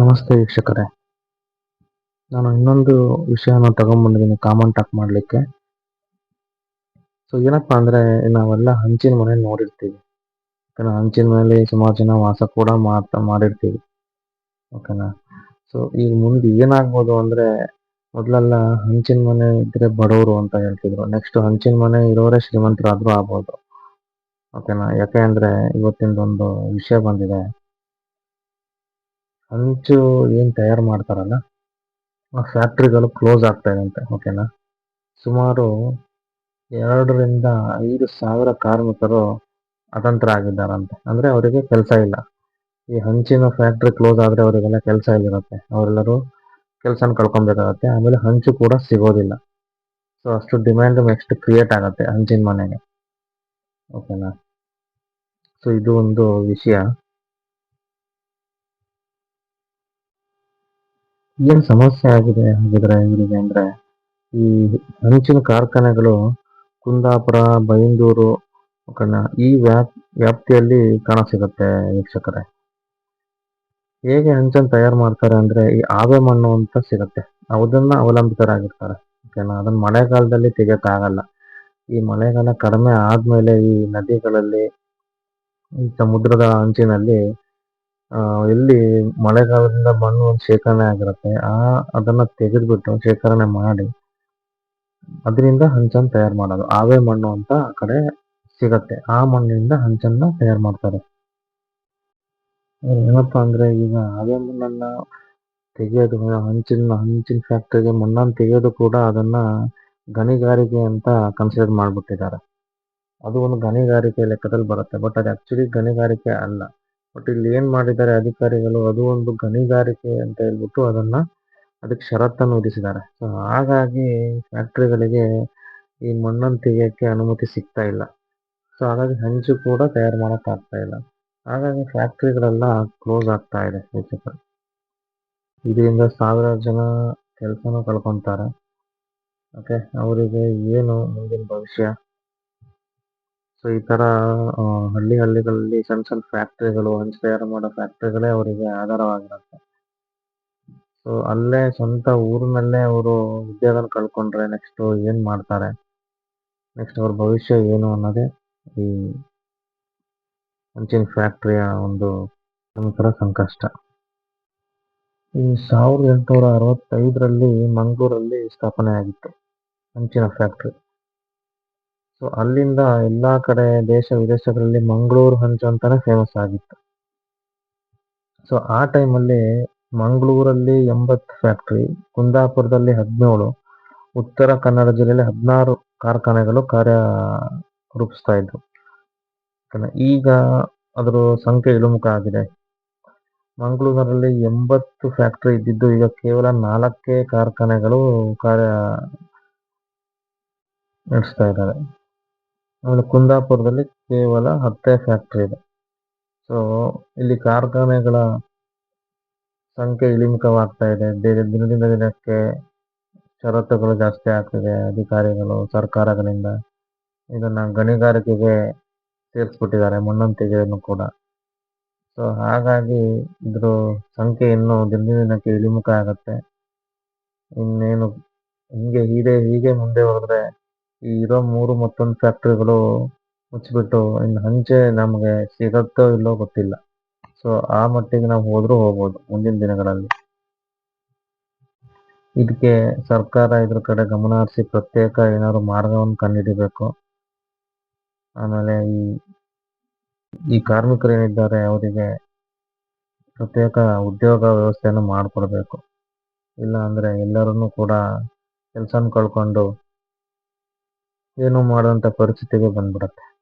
ನಮಸ್ತೆ ವೀಕ್ಷಕರೇ. ನಾನು ಇನ್ನೊಂದು ವಿಷಯನ ತಗೊಂಡ್ಬಂದಿದ್ದೀನಿ ಕಾಮನ್ ಟಾಕ್ ಮಾಡಲಿಕ್ಕೆ. ಸೊ ಏನಪ್ಪ ಅಂದರೆ, ನಾವೆಲ್ಲ ಹಂಚಿನ ಮನೆ ನೋಡಿರ್ತೀವಿ. ಓಕೆನಾ? ಹಂಚಿನ ಮೇಲೆ ಸುಮಾರು ಜನ ವಾಸ ಕೂಡ ಮಾಡ್ತಾ ಮಾಡಿರ್ತೀವಿ. ಓಕೆನಾ? ಸೊ ಈಗ ಮುಂದೆ ಏನಾಗ್ಬೋದು ಅಂದರೆ, ಮೊದಲೆಲ್ಲ ಹಂಚಿನ ಮನೆ ಇದ್ರೆ ಬಡವರು ಅಂತ ಹೇಳ್ತಿದ್ರು. ನೆಕ್ಸ್ಟ್ ಹಂಚಿನ ಮನೆ ಇರೋರೇ ಶ್ರೀಮಂತರಾದರೂ ಆಗ್ಬೋದು. ಓಕೆನಾ? ಯಾಕೆ ಅಂದರೆ, ಇವತ್ತಿಂದೊಂದು ವಿಷಯ ಬಂದಿದೆ. ಹಂಚು ಏನು ತಯಾರು ಮಾಡ್ತಾರಲ್ಲ, ಆ ಫ್ಯಾಕ್ಟ್ರಿಗಳು ಕ್ಲೋಸ್ ಆಗ್ತಾ ಇದಂತೆ ಓಕೆನಾ ಸುಮಾರು ಎರಡರಿಂದ ಐದು ಸಾವಿರ ಕಾರ್ಮಿಕರು ಅತಂತ್ರ ಆಗಿದ್ದಾರಂತೆ ಅಂದರೆ ಅವರಿಗೆ ಕೆಲಸ ಇಲ್ಲ. ಈ ಹಂಚಿನ ಫ್ಯಾಕ್ಟ್ರಿ ಕ್ಲೋಸ್ ಆದರೆ ಅವರಿಗೆಲ್ಲ ಕೆಲಸ ಇಲ್ಲಿರುತ್ತೆ. ಅವರೆಲ್ಲರೂ ಕೆಲಸನ ಕಳ್ಕೊಬೇಕಾಗತ್ತೆ. ಆಮೇಲೆ ಹಂಚು ಕೂಡ ಸಿಗೋದಿಲ್ಲ. ಸೊ ಅಷ್ಟು ಡಿಮ್ಯಾಂಡ್ ನೆಕ್ಸ್ಟ್ ಕ್ರಿಯೇಟ್ ಆಗುತ್ತೆ ಹಂಚಿನ ಮನೆಗೆ. ಓಕೆನಾ ಸೊ ಇದು ಒಂದು ವಿಷಯ. ಏನು ಸಮಸ್ಯೆ ಆಗಿದೆ ಹಾಗಿದ್ರೆ ಇವರಿಗೆ ಅಂದ್ರೆ? ಈ ಹಂಚಿನ ಕಾರ್ಖಾನೆಗಳು ಕುಂದಾಪುರ, ಬೈಂದೂರು ಈ ವ್ಯಾಪ್, ವ್ಯಾಪ್ತಿಯಲ್ಲಿ ಕಾಣಸಿಗುತ್ತೆ ವೀಕ್ಷಕರೇ. ಹೇಗೆ ಹಂಚನ್ನು ತಯಾರು ಮಾಡ್ತಾರೆ ಅಂದ್ರೆ ಈ ಆವೆ ಮಣ್ಣು ಅಂತ ಸಿಗುತ್ತೆ. ಅದನ್ನ ಅವಲಂಬಿತರಾಗಿರ್ತಾರೆ, ಓಕೆನಾ. ಅದನ್ನ ಮಳೆಗಾಲದಲ್ಲಿ ಆಗಲ್ಲ ಈ ಮಳೆಗಾಲ ಕಡಿಮೆ ಆದಮೇಲೆ ಈ ನದಿಗಳಲ್ಲಿ, ಈ ಸಮುದ್ರದ ಅಂಚಿನಲ್ಲಿ ಎಲ್ಲಿ ಮಳೆಗಾಲದಿಂದ ಮಣ್ಣು ಒಂದು ಶೇಖರಣೆ ಆಗಿರುತ್ತೆ, ಆ, ಅದನ್ನ ತೆಗೆದ್ಬಿಟ್ಟು ಶೇಖರಣೆ ಮಾಡಿ ಅದರಿಂದ ಹಂಚನ್ನು ತಯಾರು ಮಾಡೋದು. ಆವೇ ಮಣ್ಣು ಅಂತ ಆ ಕಡೆ ಸಿಗತ್ತೆ. ಆ ಮಣ್ಣಿನಿಂದ ಹಂಚನ್ನ ತಯಾರು ಮಾಡ್ತಾರೆ. ಏನಪ್ಪಾ ಅಂದ್ರೆ ಈಗ ಆವೆ ಮಣ್ಣನ್ನ ತೆಗೆಯೋದು, ಹಂಚಿನ ಹಂಚಿನ ಫ್ಯಾಕ್ಟರಿಗೆ ಮಣ್ಣನ್ನು ತೆಗೆಯೋದು ಕೂಡ ಅದನ್ನ ಗಣಿಗಾರಿಕೆ ಅಂತ ಕನ್ಸಿಡರ್ ಮಾಡ್ಬಿಟ್ಟಿದ್ದಾರೆ. ಅದು ಒಂದು ಗಣಿಗಾರಿಕೆ ಲೆಕ್ಕದಲ್ಲಿ ಬರುತ್ತೆ. ಬಟ್ ಅದು ಆಕ್ಚುಲಿ ಗಣಿಗಾರಿಕೆ ಅಲ್ಲ. ಬಟ್ ಇಲ್ಲಿ ಏನ್ ಮಾಡಿದ್ದಾರೆ ಅಧಿಕಾರಿಗಳು, ಅದು ಒಂದು ಗಣಿಗಾರಿಕೆ ಅಂತ ಹೇಳ್ಬಿಟ್ಟು ಅದನ್ನ ಅದಕ್ಕೆ ಷರತ್ತನ್ನು ವಿಧಿಸಿದ್ದಾರೆ. ಸೊ ಹಾಗಾಗಿ ಫ್ಯಾಕ್ಟ್ರಿಗಳಿಗೆ ಈ ಮಣ್ಣನ್ನು ತೆಗೆಯೋಕ್ಕೆ ಅನುಮತಿ ಸಿಗ್ತಾ ಇಲ್ಲ. ಸೊ ಹಾಗಾಗಿ ಹಂಚು ಕೂಡ ತಯಾರು ಮಾಡಕ್ ಆಗ್ತಾ ಇಲ್ಲ. ಹಾಗಾಗಿ ಫ್ಯಾಕ್ಟ್ರಿಗಳೆಲ್ಲ ಕ್ಲೋಸ್ ಆಗ್ತಾ ಇದೆ ವೀಕ್ಷಕರು ಇದರಿಂದ ಸಾವಿರಾರು ಜನ ಕೆಲಸನೂ ಕಳ್ಕೊತಾರೆ. ಓಕೆ ಅವರಿಗೆ ಏನು ಮುಂದಿನ ಭವಿಷ್ಯ? ಸೊ ಈ ತರ ಹಳ್ಳಿ ಹಳ್ಳಿಗಳಲ್ಲಿ ಸಣ್ಣ ಸಣ್ಣ ಫ್ಯಾಕ್ಟ್ರಿಗಳು ಹಂಚ್ ತಯಾರು ಮಾಡೋ ಫ್ಯಾಕ್ಟ್ರಿಗಳೇ ಅವರಿಗೆ ಆಧಾರವಾಗಿರುತ್ತೆ. ಸೊ ಅಲ್ಲೇ ಸ್ವಂತ ಊರಿನಲ್ಲೇ ಅವರು ಉದ್ಯೋಗ ಕಳ್ಕೊಂಡ್ರೆ ನೆಕ್ಸ್ಟ್ ಏನ್ ಮಾಡ್ತಾರೆ? ನೆಕ್ಸ್ಟ್ ಅವ್ರ ಭವಿಷ್ಯ ಏನು ಅನ್ನೋದೇ ಈ ಹಂಚಿನ ಫ್ಯಾಕ್ಟರಿಯ ಒಂದು ಒಂಥರ ಸಂಕಷ್ಟ. ಈ ಸಾವಿರದ ಎಂಟುನೂರ ಅರವತ್ತೈದರಲ್ಲಿ ಮಂಗಳೂರಲ್ಲಿ ಸ್ಥಾಪನೆ ಆಗಿತ್ತು ಹಂಚಿನ ಫ್ಯಾಕ್ಟ್ರಿ ಸೊ ಅಲ್ಲಿಂದ ಎಲ್ಲಾ ಕಡೆ ದೇಶ ವಿದೇಶಗಳಲ್ಲಿ ಮಂಗಳೂರು ಹಂಚು ಅಂತಾನೆ ಫೇಮಸ್ ಆಗಿತ್ತು. ಸೊ ಆ ಟೈಮಲ್ಲಿ ಮಂಗಳೂರಲ್ಲಿ ಎಂಬತ್ತು ಫ್ಯಾಕ್ಟ್ರಿ ಕುಂದಾಪುರದಲ್ಲಿ ಹದಿನೇಳು ಉತ್ತರ ಕನ್ನಡ ಜಿಲ್ಲೆಯಲ್ಲಿ ಹದಿನಾರು ಕಾರ್ಖಾನೆಗಳು ಕಾರ್ಯ ರೂಪಿಸ್ತಾ ಇದ್ವು? ಈಗ ಅದರ ಸಂಖ್ಯೆ ಇಳಿಮುಖ ಆಗಿದೆ. ಮಂಗಳೂರಿನಲ್ಲಿ ಎಂಬತ್ತು ಫ್ಯಾಕ್ಟ್ರಿ ಇದ್ದಿದ್ದು ಈಗ ಕೇವಲ ನಾಲ್ಕೇ ಕಾರ್ಖಾನೆಗಳು ಕಾರ್ಯ ನಡೆಸ್ತಾ ಇದ್ದಾವೆ ಆಮೇಲೆ ಕುಂದಾಪುರದಲ್ಲಿ ಕೇವಲ ಹತ್ತೇ ಫ್ಯಾಕ್ಟ್ರಿ ಇದೆ. ಸೊ ಇಲ್ಲಿ ಕಾರ್ಖಾನೆಗಳ ಸಂಖ್ಯೆ ಇಳಿಮುಖವಾಗ್ತಾ ಇದೆ. ಬೇರೆ ದಿನದಿಂದ ದಿನಕ್ಕೆ ಷರತ್ತುಗಳು ಜಾಸ್ತಿ ಆಗ್ತಿದೆ, ಅಧಿಕಾರಿಗಳು, ಸರ್ಕಾರಗಳಿಂದ. ಇದನ್ನ ಗಣಿಗಾರಿಕೆಗೆ ಸೇರಿಸ್ಬಿಟ್ಟಿದ್ದಾರೆ ಮಣ್ಣನ್ನು ತೆಗೆಯೋದನ್ನು ಕೂಡ. ಸೊ ಹಾಗಾಗಿ ಇದ್ರ ಸಂಖ್ಯೆ ಇನ್ನೂ ದಿನದಿಂದ ದಿನಕ್ಕೆ ಇಳಿಮುಖ ಆಗುತ್ತೆ. ಇನ್ನೇನು, ಹಿಂಗೆ ಹೀಗೆ ಹೀಗೆ ಮುಂದೆ ಹೋದ್ರೆ ಇರೋ ಮೂರು ಮತ್ತೊಂದು ಫ್ಯಾಕ್ಟ್ರಿಗಳು ಮುಚ್ಚಿಬಿಟ್ಟು ಇನ್ನು ಹಂಚೆ ನಮಗೆ ಸಿಗತ್ತೋ ಇಲ್ಲೋ ಗೊತ್ತಿಲ್ಲ. ಸೊ ಆ ಮಟ್ಟಿಗೆ ನಾವು ಹೋದರೂ ಹೋಗ್ಬೋದು ಮುಂದಿನ ದಿನಗಳಲ್ಲಿ. ಇದಕ್ಕೆ ಸರ್ಕಾರ ಇದ್ರ ಕಡೆ ಗಮನ ಹರಿಸಿ ಪ್ರತ್ಯೇಕ ಏನಾದ್ರು ಮಾರ್ಗವನ್ನು ಕಂಡುಹಿಡಿಬೇಕು ಆಮೇಲೆ ಈ ಈ ಕಾರ್ಮಿಕರು ಏನಿದ್ದಾರೆ ಅವರಿಗೆ ಪ್ರತ್ಯೇಕ ಉದ್ಯೋಗ ವ್ಯವಸ್ಥೆಯನ್ನು ಮಾಡಿಕೊಡ್ಬೇಕು. ಇಲ್ಲ ಅಂದ್ರೆ ಎಲ್ಲರನ್ನೂ ಕೂಡ ಕೆಲಸನ ಕಳ್ಕೊಂಡು ಏನು ಮಾಡುವಂತ ಪರಿಸ್ಥಿತಿಗೆ ಬಂದ್ಬಿಡತ್ತೆ.